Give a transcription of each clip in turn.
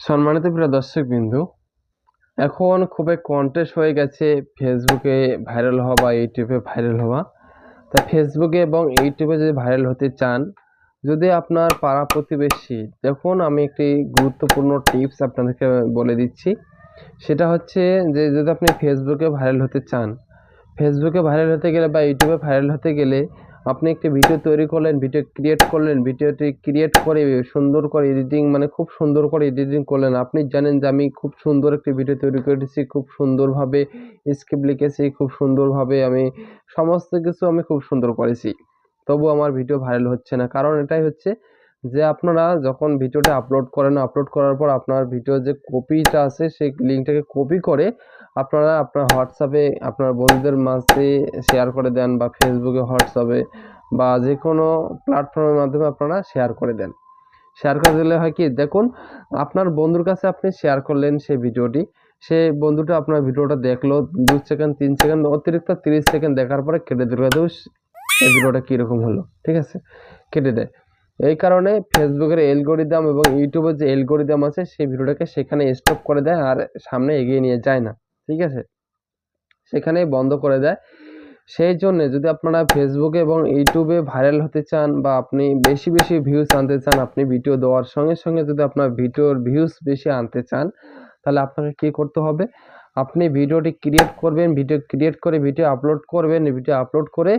সম্মানিত প্রিয় দর্শক বিন্দু এখন খুবই কন্টেস্ট হয়ে গেছে ফেসবুকে ভাইরাল হওয়া বা ইউটিউবে ভাইরাল হওয়া। তা ফেসবুকে এবং ইউটিউবে যদি ভাইরাল হতে চান, যদি আপনার পাড়া প্রতিবেশী, দেখুন আমি একটি গুরুত্বপূর্ণ টিপস আপনাদেরকে বলে দিচ্ছি। সেটা হচ্ছে যে, যদি আপনি ফেসবুকে ভাইরাল হতে চান ফেসবুকে ভাইরাল হতে গেলে বা ইউটিউবে ভাইরাল হতে গেলে আপনি একটি ভিডিও তৈরি করলেন ভিডিও ক্রিয়েট করলেন ভিডিওটি ক্রিয়েট করে সুন্দর করে এডিটিং মানে খুব সুন্দর করে এডিটিং করলেন। আপনি জানেন যে আমি খুব সুন্দর একটি ভিডিও তৈরি করেছি, খুব সুন্দরভাবে স্ক্রিপ্ট লিখেছি, খুব সুন্দরভাবে আমি সমস্ত কিছু আমি খুব সুন্দর করেছি। তবু আমার ভিডিও ভাইরাল হচ্ছে না। কারণ এটাই হচ্ছে যে আপনারা যখন ভিডিওটা আপলোড করেন আপলোড করার পর আপনার ভিডিও যে কপিটা আছে, সেই লিঙ্কটাকে কপি করে আপনারা আপনার হোয়াটসঅ্যাপে আপনার বন্ধুদের মাঝে শেয়ার করে দেন বা ফেসবুকে হোয়াটসঅ্যাপে বা যে কোনো প্ল্যাটফর্মের মাধ্যমে আপনারা শেয়ার করে দেন। শেয়ার করে দিলে হয় কি? দেখুন, আপনার বন্ধুর কাছে আপনি শেয়ার করলেন সেই ভিডিওটি। সে বন্ধুটা আপনার ভিডিওটা দেখল, দু সেকেন্ড তিন সেকেন্ড অতিরিক্ত তিরিশ সেকেন্ড দেখার পরে কেটে দিল। দেবো এই ভিডিওটা কীরকম হলো? ঠিক আছে? কেটে দেয়। এই কারণে ফেসবুকের এলগোরিদম এবং ইউটিউবের যে এলগোরিদম আছে, সেই ভিডিওটাকে সেখানে স্টপ করে দেয় আর সামনে এগিয়ে নিয়ে যায় না। ঠিক আছে? সেখানেই বন্ধ করে দেয়। সেই জন্য যদি আপনারা ফেসবুকে এবং ইউটিউবে ভাইরাল হতে চান বা আপনি বেশি বেশি ভিউজ আনতে চান, আপনি ভিডিও দেওয়ার সঙ্গে সঙ্গে যদি আপনার ভিডিওর ভিউজ বেশি আনতে চান, তাহলে আপনাকে কী করতে হবে? আপনি ভিডিওটি ক্রিয়েট করবেন ভিডিও ক্রিয়েট করে ভিডিও আপলোড করবেন ভিডিও আপলোড করে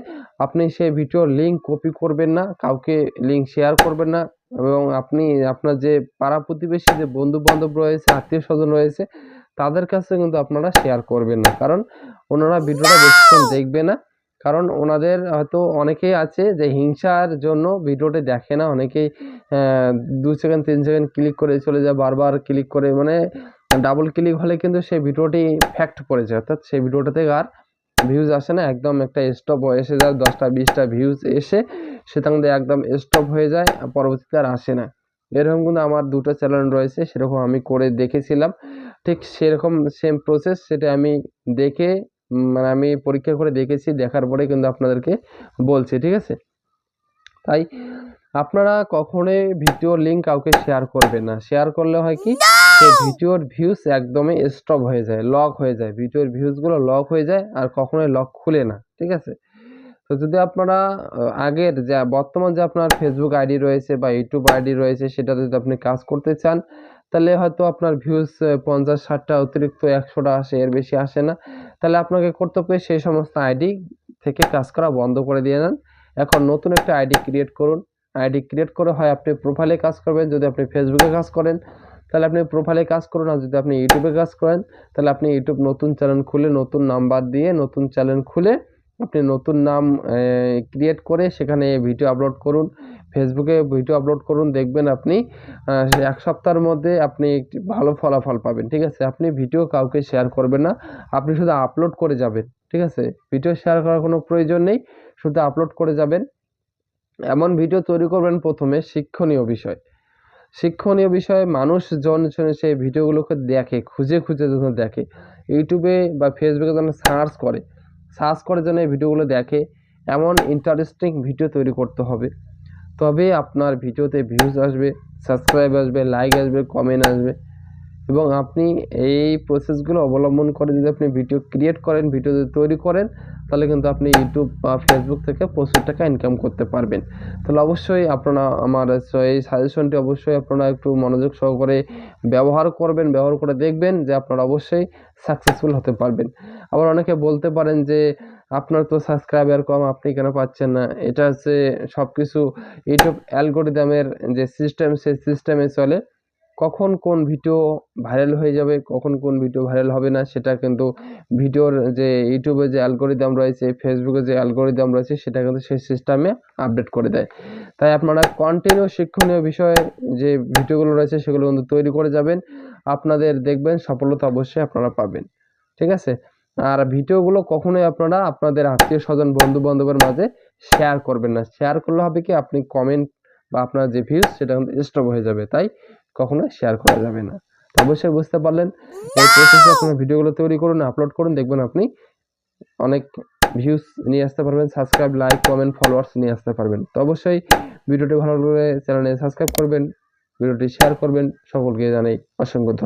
আপনি সেই ভিডিওর লিঙ্ক কপি করবেন না, কাউকে লিঙ্ক শেয়ার করবেন না এবং আপনি আপনার যে পাড়া প্রতিবেশী, যে বন্ধু বান্ধব রয়েছে আত্মীয় স্বজন রয়েছে তাদের কাছে কিন্তু আপনারা শেয়ার করবেন না। কারণ ওনারা ভিডিওটা বেশিক্ষণ দেখবে না। কারণ ওনাদের হয়তো অনেকেই আছে যে হিংসার জন্য ভিডিওটি দেখে না। অনেকেই দু সেকেন্ড তিন সেকেন্ড ক্লিক করে চলে যায়, বারবার ক্লিক করে মানে ডাবল ক্লিক হলে কিন্তু সেই ভিডিওটি ফ্যাক্ট পড়ে যায়। অর্থাৎ সেই ভিডিওটাতে আর ভিউজ আসে না। একদম একটা স্টপ হয়ে এসে যায়, দশটা, বিশটা ভিউজ এসে সেটা মধ্যে একদম স্টপ হয়ে যায়, পরবর্তীতে আর আসে না। এরকম কিন্তু আমার দুটো চ্যানেল রয়েছে, সেরকম আমি করে দেখেছিলাম। ঠিক সেরকম সেম প্রসেস সেটা আমি দেখে মানে আমি পরীক্ষা করে দেখেছি দেখার পরে কিন্তু আপনাদেরকে বলছি ঠিক আছে? তাই আপনারা কখনোই ভিডিওর লিঙ্ক কাউকে শেয়ার করবেন না। শেয়ার করলে হয় কি? সেই ভিডিওর ভিউজ একদমই স্টপ হয়ে যায় লক হয়ে যায়। ভিডিওর ভিউজগুলো লক হয়ে যায় আর কখনোই লক খুলে না ঠিক আছে? তো যদি আপনারা আগের যা বর্তমান যে আপনার ফেসবুক আইডি রয়েছে বা ইউটিউব আইডি রয়েছে সেটা যদি আপনি কাজ করতে চান তাহলে হয়তো আপনার ভিউজ পঞ্চাশ, ষাটটা অতিরিক্ত একশোটা আসে, এর বেশি আসে না। তাহলে আপনাকে করতে হবে সেই সমস্ত আইডি থেকে কাজ করা বন্ধ করে দিয়ে নেন এখন নতুন একটা আইডি ক্রিয়েট করুন। আইডি ক্রিয়েট করে হয় আপনি প্রোফাইলে কাজ করবেন। যদি আপনি ফেসবুকে কাজ করেন, তাহলে আপনি প্রোফাইলে কাজ করুন। আর যদি আপনি ইউটিউবে কাজ করেন, তাহলে আপনি ইউটিউব নতুন চ্যানেল খুলে, নতুন নাম্বার দিয়ে নতুন চ্যানেল খুলে, আপনি নতুন নাম ক্রিয়েট করে সেখানে ভিডিও আপলোড করুন। ফেসবুকে ভিডিও আপলোড করুন, দেখবেন আপনি এক সপ্তাহের মধ্যে আপনি একটি ভালো ফলাফল পাবেন, ঠিক আছে? আপনি ভিডিও কাউকে শেয়ার করবেন না, আপনি শুধু আপলোড করে যাবেন, ঠিক আছে? ভিডিও শেয়ার করার কোনো প্রয়োজন নেই, শুধু আপলোড করে যাবেন। এমন ভিডিও তৈরি করবেন প্রথমে শিক্ষণীয় বিষয়। শিক্ষণীয় বিষয়ে মানুষজন সেই ভিডিওগুলোকে দেখে, খুঁজে খুঁজে যেন দেখে। ইউটিউবে বা ফেসবুকে যেন সার্চ করে সার্চ করে যেন এই ভিডিওগুলো দেখে। এমন ইন্টারেস্টিং ভিডিও তৈরি করতে হবে। তবে আপনার ভিডিওতে ভিউজ আসবে সাবস্ক্রাইব আসবে লাইক আসবে কমেন্ট আসবে। এবং আপনি এই প্রসেসগুলো অবলম্বন করে যদি আপনি ভিডিও ক্রিয়েট করেন ভিডিও যদি তৈরি করেন, তাহলে কিন্তু আপনি ইউটিউব বা ফেসবুক থেকে প্রচুর টাকা ইনকাম করতে পারবেন। তাহলে অবশ্যই আপনারা আমার এই সাজেশনটি অবশ্যই আপনারা একটু মনোযোগ সহকারে ব্যবহার করবেন, ব্যবহার করে দেখবেন যে আপনারা অবশ্যই সাকসেসফুল হতে পারবেন। আবার অনেকে বলতে পারেন যে, আপনার তো সাবস্ক্রাইবার কম, আপনি কেন পাচ্ছেন না? এটা হচ্ছে সব কিছু ইউটিউব অ্যালগোরিদমের যে সিস্টেম সেই সিস্টেমে চলে। কখন কোন ভিডিও ভাইরাল হয়ে যাবে, কখন কোন ভিডিও ভাইরাল হবে না, সেটা কিন্তু ভিডিওর যে ইউটিউবে যে অ্যালগোরিদম রয়েছে ফেসবুকে যে অ্যালগোরিদম রয়েছে, সেটা কিন্তু সেই সিস্টেমে আপডেট করে দেয়। তাই আপনারা কন্টিনিউ শিক্ষণীয় বিষয়ে যে ভিডিওগুলো রয়েছে, সেগুলো কিন্তু তৈরি করে যাবেন। আপনাদের দেখবেন সফলতা অবশ্যই আপনারা পাবেন। ঠিক আছে? আর ভিডিওগুলো কখনোই আপনারা আপনাদের আত্মীয় স্বজন বন্ধু বান্ধবের মাঝে শেয়ার করবেন না। শেয়ার করলে হবে কি? আপনি কমেন্ট বা আপনার যে ভিউজ সেটা কিন্তু স্টপ হয়ে যাবে। তাই কখনো শেয়ার করা যাবে না। অবশ্যই বুঝতে পারলেন। এই প্রসেসে আপনার ভিডিওগুলো তৈরি করুন আপলোড করুন, দেখবেন আপনি অনেক ভিউজ নিয়ে আসতে পারবেন সাবস্ক্রাইব লাইক কমেন্ট ফলোয়ার্স নিয়ে আসতে পারবেন। তো অবশ্যই ভিডিওটি ভালো লাগলে চ্যানেলে সাবস্ক্রাইব করবেন, ভিডিওটি শেয়ার করবেন, সকলকে জানাই অসংখ্য ধন্যবাদ।